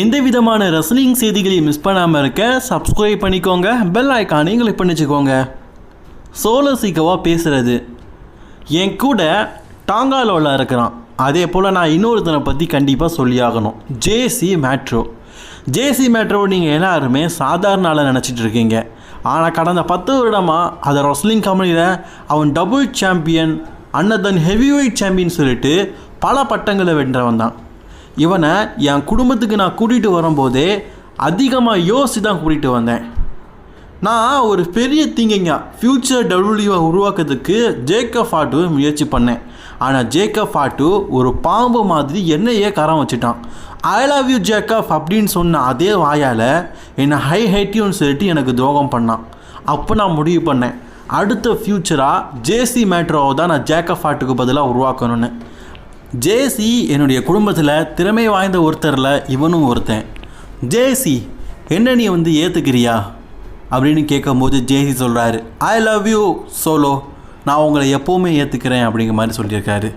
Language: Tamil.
எந்த விதமான ரெஸ்லிங் செய்திகளையும் மிஸ் பண்ணாமல் இருக்க சப்ஸ்கிரைப் பண்ணிக்கோங்க. பெல் ஐக்கானையும் கிளிக் பண்ணிச்சுக்கோங்க. சோலோ சீக்கவா பேசுகிறது என் கூட டாங்காலோவில் இருக்கிறான். அதே போல் நான் இன்னொருத்தனை பற்றி கண்டிப்பாக சொல்லியாகணும் ஜேசி மேட்ரோ ஜேசி மேட்ரோ நீங்கள் எல்லாருமே சாதாரண ஆளை நினச்சிட்டு இருக்கீங்க. ஆனால் கடந்த பத்து வருடமாக அதை ரொஸ்லிங் கம்பெனியில் அவன் டபுள் சாம்பியன் அன்னதன் ஹெவி வெயிட் சாம்பியன் சொல்லிட்டு பல பட்டங்களை வென்றவன் தான் இவனை என் குடும்பத்துக்கு நான் கூட்டிகிட்டு வரும்போதே அதிகமாக யோசித்து தான் கூட்டிகிட்டு வந்தேன். நான் ஒரு பெரிய திங்கிங்க ஃப்யூச்சர் டபிள்யூவை உருவாக்குறதுக்கு ஜேக்கப் ஃபாட்டு முயற்சி பண்ணேன். ஆனால் ஜேக்கப் ஃபாட்டு ஒரு பாம்பு மாதிரி என்னையே கரம் வச்சுட்டான். ஐ லவ் யூ ஜேக்கப் அப்படின்னு சொன்ன அதே வாயால் என்னை ஹை ஹைட்டியும் சொல்லிட்டு எனக்கு துரோகம் பண்ணான். அப்போ நான் முடிவு பண்ணேன். அடுத்த ஃப்யூச்சராக ஜேசி மேட்ரோவை தான் நான் ஜேக்கப் ஃபாட்டுக்கு பதிலாக உருவாக்கணும்னு. ஜேசி என்னுடைய குடும்பத்தில் திறமை வாய்ந்த ஒருத்தரில் இவனும் ஒருத்தன். ஜேசி என்ன நீ வந்து ஏற்றுக்கிறியா அப்படின்னு கேட்கும்போது ஜேசி சொல்கிறாரு ஐ லவ் யூ சோலோ. நான் உங்களை எப்போவுமே ஏற்றுக்கிறேன் அப்படிங்கிற மாதிரி சொல்லியிருக்காரு.